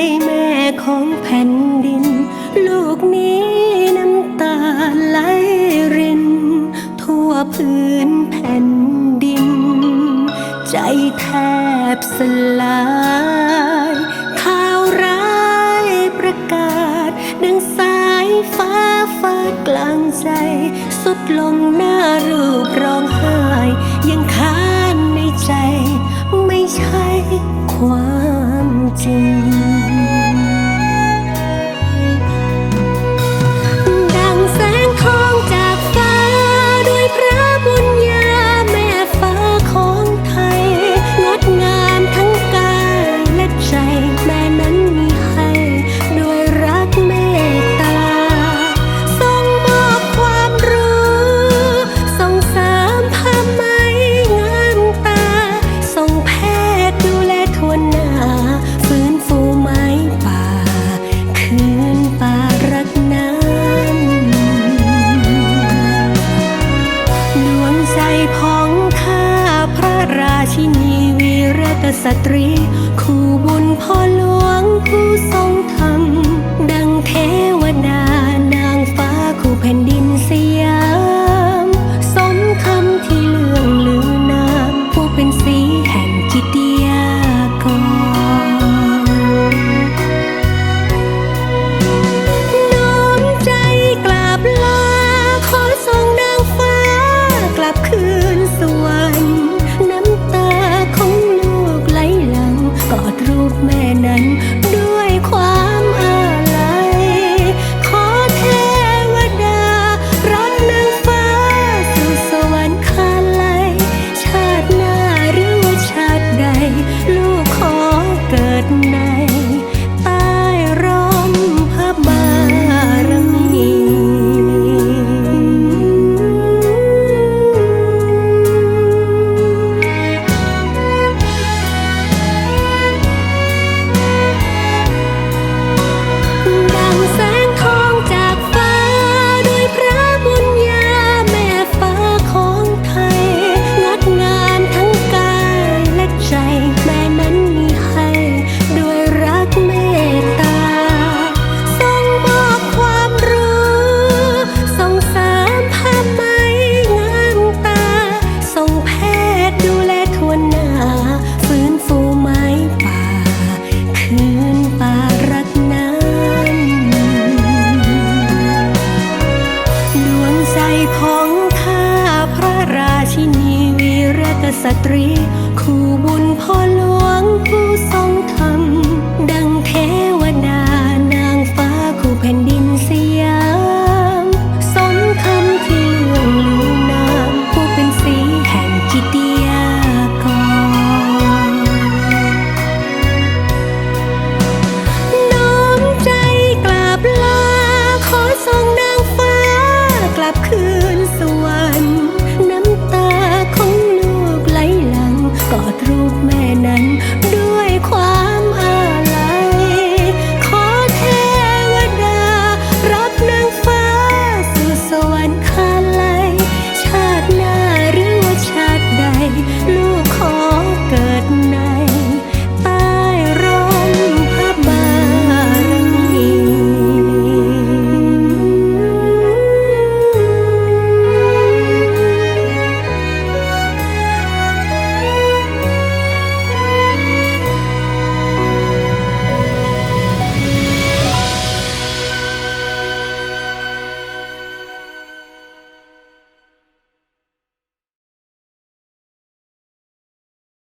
ใจแม่ของแผ่นดิน ลูกนี้น้ำตาไหลริน ทั่วพื้นแผ่นดิน ใจแทบสลายข่าวร้ายประกาศ ดังสายฟ้าฟาดกลางใจ สุดลงหน้ารูปร้องไห้ ยังค้านในใจ ไม่ใช่ความจริง สตรี คู่บุญพ่อลูก รกษัตรี คู่บุญพ่อหลวงผู้ทรง